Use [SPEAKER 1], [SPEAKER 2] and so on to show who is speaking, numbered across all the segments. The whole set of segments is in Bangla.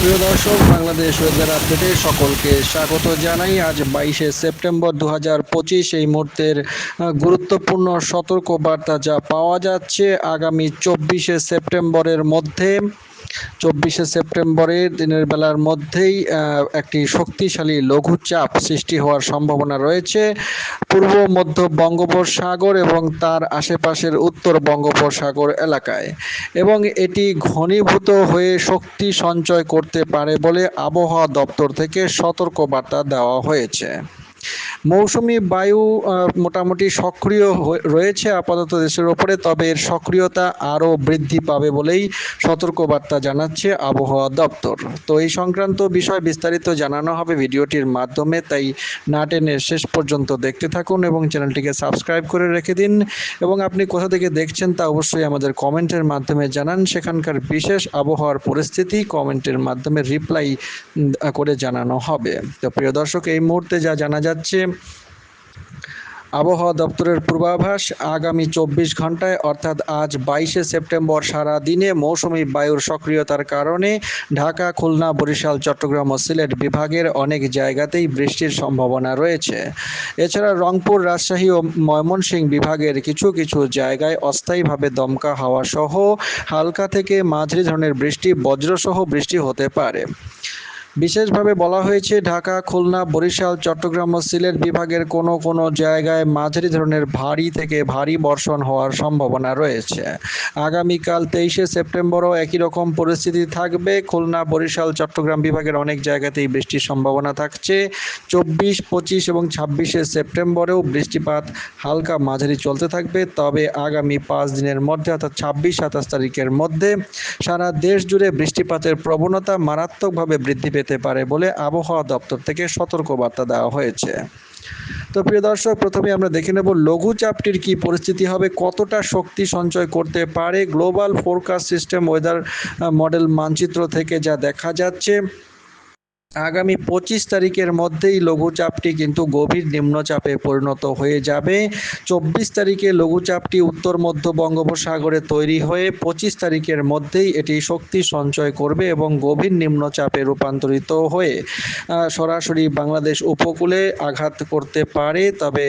[SPEAKER 1] প্রিয় দর্শক, বাংলাদেশ ওয়েদার আপডেটে সকলকে স্বাগত জানাই। আজ বাইশে সেপ্টেম্বর দু হাজার পঁচিশ, এই মুহূর্তের গুরুত্বপূর্ণ সতর্ক বার্তা যা পাওয়া যাচ্ছে আগামী চব্বিশে সেপ্টেম্বরের মধ্যে। চব্বিশে সেপ্টেম্বরে দিনের বেলার মধ্যেই একটি শক্তিশালী লঘুচাপ সৃষ্টি হওয়ার সম্ভাবনা রয়েছে। পূর্ব, মধ্য বঙ্গোপসাগর এবং তার আশেপাশের উত্তর বঙ্গোপসাগর এলাকায়। এবং এটি ঘনীভূত হয়ে শক্তি সঞ্চয় করতে পারে বলে আবহাওয়া দপ্তর থেকে সতর্ক বার্তা দেওয়া হয়েছে। মৌসুমি বায়ু মোটামুটি সক্রিয় রয়েছে আপাতত দেশের ওপরে, তবে এর সক্রিয়তা আরও বৃদ্ধি পাবে বলেই সতর্কবার্তা জানাচ্ছে আবহাওয়া দপ্তর। তো এই সংক্রান্ত বিষয় বিস্তারিত জানানো হবে ভিডিওটির মাধ্যমে, তাই না টেনে শেষ পর্যন্ত দেখতে থাকুন এবং চ্যানেলটিকে সাবস্ক্রাইব করে রেখে দিন। এবং আপনি কোথা থেকে দেখছেন তা অবশ্যই আমাদের কমেন্টের মাধ্যমে জানান। সেখানকার বিশেষ আবহাওয়ার পরিস্থিতি কমেন্টের মাধ্যমে রিপ্লাই করে জানানো হবে। তো প্রিয় দর্শক, এই মুহূর্তে যা জানা যাচ্ছে আবহাওয়া দপ্তরের পূর্বাভাস, আগামী চব্বিশ ঘন্টায়, অর্থাৎ আজ বাইশে সেপ্টেম্বর সারা দিনে মৌসুমি বায়ুর সক্রিয়তার কারণে ঢাকা, খুলনা, বরিশাল, চট্টগ্রাম ও সিলেট বিভাগের অনেক জায়গাতেই বৃষ্টির সম্ভাবনা রয়েছে। এছাড়া রংপুর, রাজশাহী ও ময়মনসিংহ বিভাগের কিছু কিছু জায়গায় অস্থায়ীভাবে দমকা হাওয়া সহ হালকা থেকে মাঝারি ধরনের বৃষ্টি, বজ্রসহ বৃষ্টি হতে পারে। বিশেষভাবে বলা হয়েছে, ঢাকা, খুলনা, বরিশাল, চট্টগ্রাম ও সিলেট বিভাগের কোনো কোনো জায়গায় মাঝারি ধরনের ভারী থেকে ভারী বর্ষণ হওয়ার সম্ভাবনা রয়েছে। আগামীকাল তেইশে সেপ্টেম্বরও একই রকম পরিস্থিতি থাকবে। খুলনা, বরিশাল, চট্টগ্রাম বিভাগের অনেক জায়গাতেই বৃষ্টির সম্ভাবনা থাকছে। চব্বিশ, পঁচিশ এবং ছাব্বিশে সেপ্টেম্বরেও বৃষ্টিপাত হালকা মাঝারি চলতে থাকবে। তবে আগামী পাঁচ দিনের মধ্যে অর্থাৎ ছাব্বিশ, সাতাশ তারিখের মধ্যে সারা দেশ জুড়ে বৃষ্টিপাতের প্রবণতা মারাত্মকভাবে বৃদ্ধি পেতে পারে বলে আবহাওয়া দপ্তর থেকে সতর্কবার্তা দেওয়া হয়েছে। তো প্রিয় দর্শক, প্রথমে আমরা দেখে নেব লঘুচাপটির কি পরিস্থিতি হবে, কতটা শক্তি সঞ্চয় করতে পারে, global forecast system weather model মানচিত্র থেকে যা দেখা যাচ্ছে। আগামী পঁচিশ তারিখের মধ্যেই লঘুচাপটি কিন্তু গভীর নিম্নচাপে পরিণত হয়ে যাবে। চব্বিশ তারিখে লঘুচাপটি উত্তর মধ্য বঙ্গোপসাগরে তৈরি হয়ে পঁচিশ তারিখের মধ্যেই এটি শক্তি সঞ্চয় করবে এবং গভীর নিম্নচাপে রূপান্তরিত হয়ে সরাসরি বাংলাদেশ উপকূলে আঘাত করতে পারে। তবে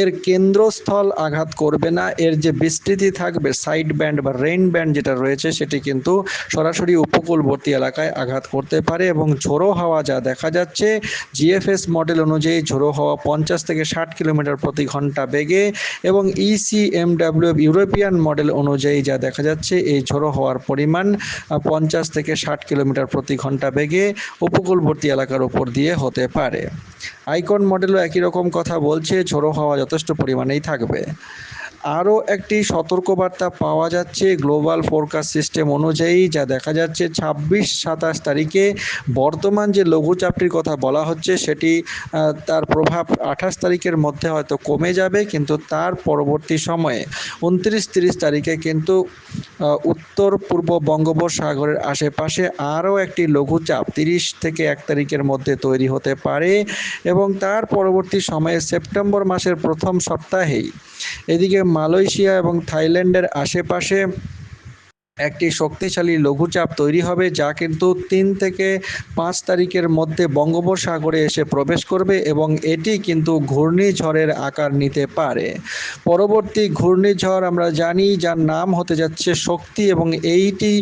[SPEAKER 1] এর কেন্দ্রস্থল আঘাত করবে না। এর যে বিস্তৃতি থাকবে, সাইড ব্যান্ড বা রেইন ব্যান্ড যেটা রয়েছে, সেটি কিন্তু সরাসরি উপকূলবর্তী এলাকায় আঘাত করতে পারে এবং ঝোড়ো হাওয়া যা দেখা যাচ্ছে জিএফএস মডেল অনুযায়ী ঝোড়ো হাওয়া পঞ্চাশ থেকে ষাট কিলোমিটার প্রতি ঘণ্টা বেগে এবং ইসিএমডাব্লিউ ইউরোপিয়ান মডেল অনুযায়ী যা দেখা যাচ্ছে এই ঝোড়ো হওয়ার পরিমাণ পঞ্চাশ থেকে ষাট কিলোমিটার প্রতি ঘণ্টা বেগে উপকূলবর্তী এলাকার উপর দিয়ে হতে পারে। আইকন মডেলও একই রকম কথা বলছে, ঝোড়ো হাওয়া যথেষ্ট পরিমাণেই থাকবে। আরও একটি সতর্কবার্তা পাওয়া যাচ্ছে গ্লোবাল ফোরকাস্ট সিস্টেম অনুযায়ী, যা দেখা যাচ্ছে ছাব্বিশ সাতাশ তারিখে বর্তমান যে লঘুচাপটির কথা বলা হচ্ছে, সেটি তার প্রভাব আঠাশ তারিখের মধ্যে হয়তো কমে যাবে, কিন্তু তার পরবর্তী সময়ে উনত্রিশ তিরিশ তারিখে কিন্তু উত্তর পূর্ব বঙ্গোপসাগরের আশেপাশে আরও একটি লঘুচাপ তিরিশ থেকে এক তারিখের মধ্যে তৈরি হতে পারে এবং তার পরবর্তী সময়ে সেপ্টেম্বর মাসের প্রথম সপ্তাহেই এদিকে মালয়েশিয়া এবং থাইল্যান্ডের আশেপাশে একটি শক্তিশালী লঘুচাপ তৈরি হবে যা কিন্তু তিন থেকে পাঁচ তারিখের মধ্যে বঙ্গোপসাগরে এসে প্রবেশ করবে এবং এটি কিন্তু ঘূর্ণিঝড়ের আকার নিতে পারে। পরবর্তী ঘূর্ণিঝড় আমরা জানি যার নাম হতে যাচ্ছে শক্তি এবং এইটি,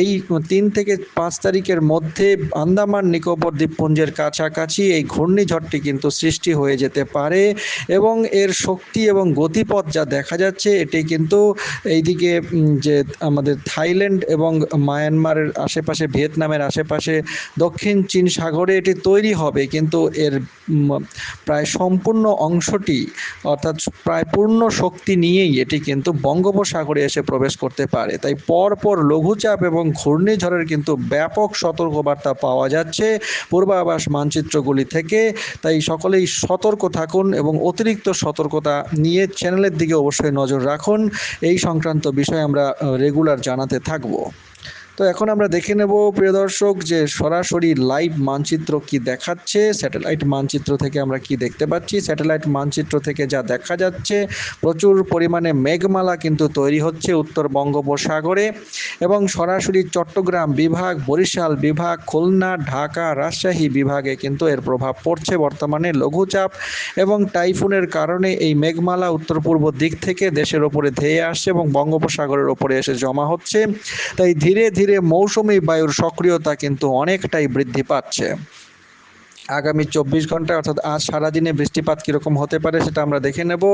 [SPEAKER 1] এই তিন থেকে পাঁচ তারিখের মধ্যে আন্দামান নিকোবর দ্বীপপুঞ্জের কাছাকাছি এই ঘূর্ণিঝড়টি কিন্তু সৃষ্টি হয়ে যেতে পারে এবং এর শক্তি এবং গতিপথ যা দেখা যাচ্ছে এটি কিন্তু এইদিকে যে আমাদের থাইল্যান্ড এবং মায়ানমারের আশেপাশে, ভিয়েতনামের আশেপাশে, দক্ষিণ চীন সাগরে এটি তৈরি হবে, কিন্তু এর প্রায় সম্পূর্ণ অংশটি, অর্থাৎ প্রায় পূর্ণ শক্তি নিয়েই এটি কিন্তু বঙ্গোপসাগরে এসে প্রবেশ করতে পারে। তাই পরপর লঘুচাপ এবং ঘূর্ণিঝড়ের কিন্তু ব্যাপক সতর্কবার্তা পাওয়া যাচ্ছে পূর্বাভাস মানচিত্রগুলি থেকে। তাই সকলেই সতর্ক থাকুন এবং অতিরিক্ত সতর্কতা নিয়ে চ্যানেলের দিকে অবশ্যই নজর রাখুন। এই সংক্রান্ত বিষয়ে আমরা রেগুলার জানাতে থাকব তো এখন আমরা দেখে নেব, প্রিয় দর্শক, যে সরাসরি লাইভ মানচিত্র কি দেখাচ্ছে স্যাটেলাইট মানচিত্র থেকে আমরা কি দেখতে পাচ্ছি স্যাটেলাইট মানচিত্র থেকে যা দেখা যাচ্ছে, প্রচুর পরিমাণে মেঘমালা কিন্তু তৈরি হচ্ছে উত্তর বঙ্গোপসাগরে এবং সরাসরি চট্টগ্রাম বিভাগ, বরিশাল বিভাগ, খুলনা, ঢাকা, রাজশাহী বিভাগে কিন্তু এর প্রভাব পড়ছে বর্তমানে লঘুচাপ এবং টাইফুনের কারণে এই মেঘমালা উত্তর পূর্ব দিক থেকে দেশের ওপরে ধেয়ে আসছে এবং বঙ্গোপসাগরের ওপরে এসে জমা হচ্ছে। তাই ধীরে ধীরে মৌসুমি বায়ুর সক্রিয়তা কিন্তু অনেকটাই বৃদ্ধি পাচ্ছে। আগামী চব্বিশ ঘণ্টা অর্থাৎ আজ সারাদিনে বৃষ্টিপাত কীরকম হতে পারে সেটা আমরা দেখে নেব।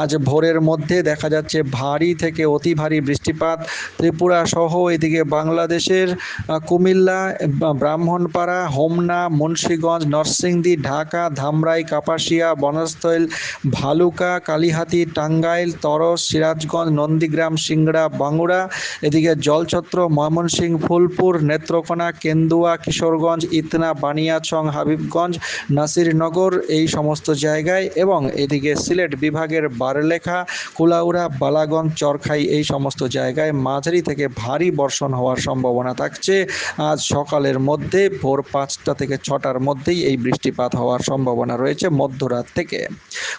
[SPEAKER 1] আজ ভোরের মধ্যে দেখা যাচ্ছে ভারী থেকে অতি ভারী বৃষ্টিপাত। ত্রিপুরা সহ এদিকে বাংলাদেশের কুমিল্লা ব্রাহ্মণপাড়া, হোমনা, মুন্সীগঞ্জ, নরসিংদী, ঢাকা, ধামরাই, কাপাসিয়া, বনস্থল, ভালুকা, কালিহাতি, টাঙ্গাইল, তরস, সিরাজগঞ্জ, নন্দীগ্রাম, সিংড়া বাঙ্গুড়া এদিকে জলছত্র, ময়মনসিংহ, ফুলপুর, নেত্রকোনা, কেন্দুয়া, কিশোরগঞ্জ, ইতনা, বানিয়াচং হাবিবগঞ্জ নাসিরনগর এই সমস্ত জায়গায় এবং এদিকে সিলেট বিভাগের বারলেখা, কুলাউড়া, বালাগঞ্জ, চরখাই এই সমস্ত জায়গায় মাঝারি থেকে ভারী বর্ষণ হওয়ার সম্ভাবনা থাকছে। আজ সকালের মধ্যে ভোর পাঁচটা থেকে ছটার মধ্যেই এই বৃষ্টিপাত হওয়ার সম্ভাবনা রয়েছে মধ্যরাত থেকে।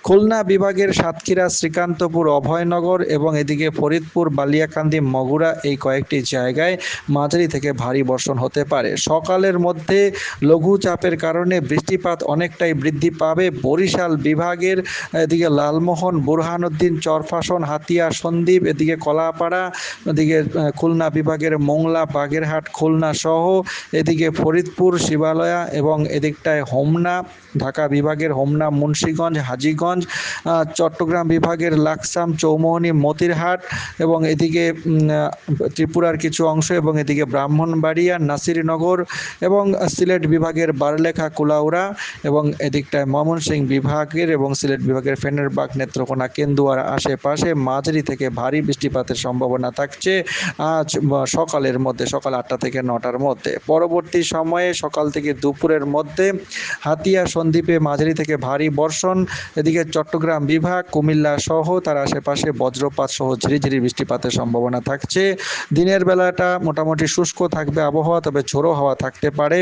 [SPEAKER 1] খুলনা বিভাগের সাতক্ষীরা, শ্রীকান্তপুর, অভয়নগর এবং এদিকে ফরিদপুর, বালিয়াকান্দি, মগুরা এই কয়েকটি জায়গায় মাঝারি থেকে ভারী বর্ষণ হতে পারে। সকালের মধ্যে লঘুচাপের কারণে বৃষ্টিপাত অনেকটাই বৃদ্ধি পাবে। বরিশাল বিভাগের এদিকে লালমোহন, বুরহানুদ্দিন, চরফাসন, হাতিয়া, সন্দ্বীপ, এদিকে কলাপাড়া, এদিকে খুলনা বিভাগের মোংলা, বাগেরহাট, খুলনা সহ এদিকে ফরিদপুর, শিবালয়া এবং এদিকটায় হোমনা, ঢাকা বিভাগের হোমনা, মুন্সীগঞ্জ, হাজিগঞ্জ চট্টগ্রাম বিভাগের লাকসাম, চৌমোহনী, মতিরহাট এবং এদিকে ত্রিপুরার কিছু অংশ এবং এদিকে ব্রাহ্মণবাড়িয়া, নাসিরনগর এবং সিলেট বিভাগের বারলেখা কুলাউড়া এবং এদিকটায় ময়মনসিংহ বিভাগের এবং সিলেট বিভাগের ফেনেরবাগ নেত্রকোনা কেন্দুয়ার আশেপাশে মাঝারি থেকে ভারী বৃষ্টিপাতের সম্ভাবনা থাকছে আজ সকালের মধ্যে, সকাল আটটা থেকে নটার মধ্যে। পরবর্তী সময়ে সকাল থেকে দুপুরের মধ্যে হাতিয়া, সন্দ্বীপে মাঝারি থেকে ভারী বর্ষণ। এদিকে চট্টগ্রাম বিভাগ, কুমিল্লা সহ তার আশেপাশে বজ্রপাত সহ ঝিরিঝিরি বৃষ্টিপাতের সম্ভাবনা থাকছে। দিনের বেলাটা মোটামুটি শুষ্ক থাকবে আবহাওয়া, তবে ঝোড়ো হাওয়া থাকতে পারে।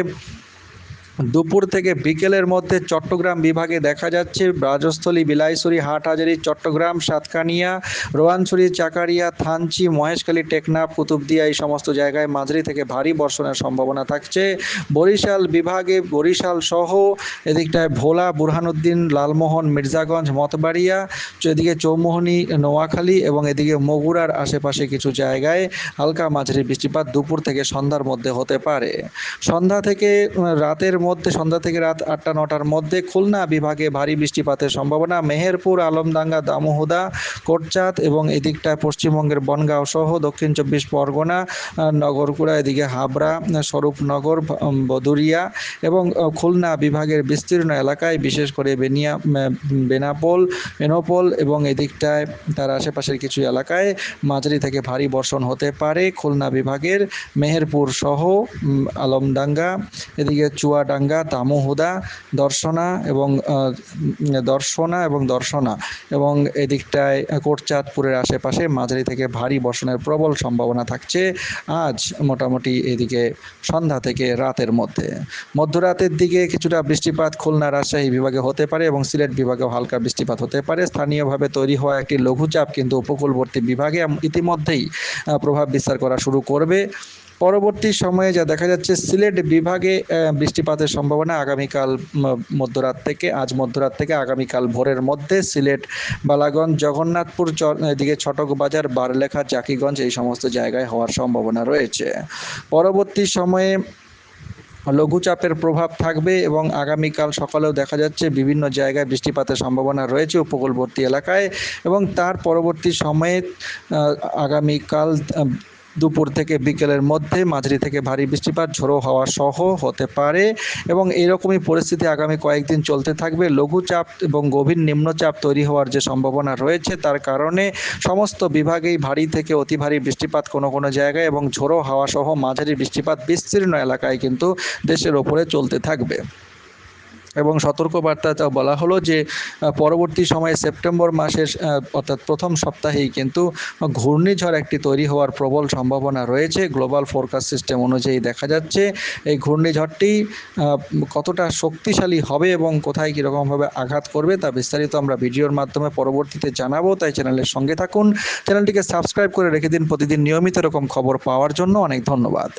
[SPEAKER 1] দুপুর থেকে বিকেলের মধ্যে চট্টগ্রাম বিভাগে দেখা যাচ্ছে রাজস্থলী বিলাইছড়ি, হাটহাজারি, চট্টগ্রাম, সাতকানিয়া, রোয়ানছড়ি, চাকারিয়া, থানচি, মহেশখালী টেকনাফ কুতুবদিয়া এই সমস্ত জায়গায় মাঝারি থেকে ভারী বর্ষণের সম্ভাবনা থাকছে। বরিশাল বিভাগে বরিশাল সহ এদিকটায় ভোলা, বুরহানুদ্দিন, লালমোহন, মির্জাগঞ্জ, মতবাড়িয়া, এদিকে চৌমোহনী, নোয়াখালী এবং এদিকে মগুরার আশেপাশে কিছু জায়গায় হালকা মাঝারি বৃষ্টিপাত দুপুর থেকে সন্ধ্যার মধ্যে হতে পারে। সন্ধ্যা থেকে রাতের মধ্যে সন্ধ্যা থেকে রাত আটটা, নটার মধ্যে খুলনা বিভাগে ভারী বৃষ্টিপাতের সম্ভাবনা। মেহেরপুর, আলমডাঙ্গা, দামোহদা, কোটচাঁদ এবং এদিকটায় পশ্চিমবঙ্গের বনগাঁও সহ দক্ষিণ চব্বিশ পরগনা নগরকুড়া, এদিকে হাবড়া, স্বরূপনগর বদুরিয়া এবং খুলনা বিভাগের বিস্তীর্ণ এলাকায় বিশেষ করে বেনিয়া বেনাপোল, বেনোপোল এবং এদিকটায় তার আশেপাশের কিছু এলাকায় মাঝারি থেকে ভারী বর্ষণ হতে পারে। খুলনা বিভাগের মেহেরপুর সহ আলমডাঙ্গা, এদিকে চুয়াডাঙ্গা দামোহদা, দর্শনা এবং দর্শনা এবং দর্শনা এবং এদিকটায় কোটচাঁদপুরের আশেপাশে মাঝারি থেকে ভারী বর্ষণের প্রবল সম্ভাবনা থাকছে আজ মোটামুটি এদিকে সন্ধ্যা থেকে রাতের মধ্যে। মধ্যরাতের দিকে কিছুটা বৃষ্টিপাত খুলনা রাজশাহী বিভাগে হতে পারে এবং সিলেট বিভাগেও হালকা বৃষ্টিপাত হতে পারে। স্থানীয়ভাবে তৈরি হওয়া একটি লঘুচাপ কিন্তু উপকূলবর্তী বিভাগে ইতিমধ্যেই প্রভাব বিস্তার করা শুরু করবে। পরবর্তী সময়ে যা দেখা যাচ্ছে, সিলেট বিভাগে বৃষ্টিপাতের সম্ভাবনা আগামীকাল মধ্যরাত থেকে, আজ মধ্যরাত থেকে আগামীকাল ভোরের মধ্যে সিলেট, বালাগঞ্জ, জগন্নাথপুর এদিকে ছটক বাজার, বারলেখা, জাকিগঞ্জ এই সমস্ত জায়গায় হওয়ার সম্ভাবনা রয়েছে। পরবর্তী সময়ে লঘুচাপের প্রভাব থাকবে এবং আগামীকাল সকালেও দেখা যাচ্ছে বিভিন্ন জায়গায় বৃষ্টিপাতের সম্ভাবনা রয়েছে উপকূলবর্তী এলাকায় এবং তার পরবর্তী সময়ে আগামীকাল দুপুর থেকে বিকেলের মধ্যে মাঝারি থেকে ভারী বৃষ্টিপাত, ঝোড়ো হাওয়া সহ হতে পারে এবং এরকমই পরিস্থিতি আগামী কয়েকদিন চলতে থাকবে। লঘুচাপ এবং গভীর নিম্নচাপ তৈরি হওয়ার যে সম্ভাবনা রয়েছে, তার কারণে সমস্ত বিভাগেই ভারী থেকে অতি ভারী বৃষ্টিপাত কোনো কোনো জায়গায় এবং ঝোড়ো হাওয়া সহ মাঝারি বৃষ্টিপাত বিস্তীর্ণ এলাকায় কিন্তু দেশের ওপরে চলতে থাকবে। এবং সতর্কবার্তাতেও বলা হলো যে পরবর্তী সময়ে সেপ্টেম্বর মাসের অর্থাৎ প্রথম সপ্তাহেই কিন্তু ঘূর্ণিঝড় একটি তৈরি হওয়ার প্রবল সম্ভাবনা রয়েছে। গ্লোবাল ফোরকাস্ট সিস্টেম অনুযায়ী দেখা যাচ্ছে এই ঘূর্ণিঝড়টি কতটা শক্তিশালী হবে এবং কোথায় কীরকমভাবে আঘাত করবে তা বিস্তারিত আমরা ভিডিওর মাধ্যমে পরবর্তীতে জানাব। তাই চ্যানেলের সঙ্গে থাকুন। চ্যানেলটিকে সাবস্ক্রাইব করে রেখে দিন প্রতিদিন নিয়মিত এরকম খবর পাওয়ার জন্য। অনেক ধন্যবাদ।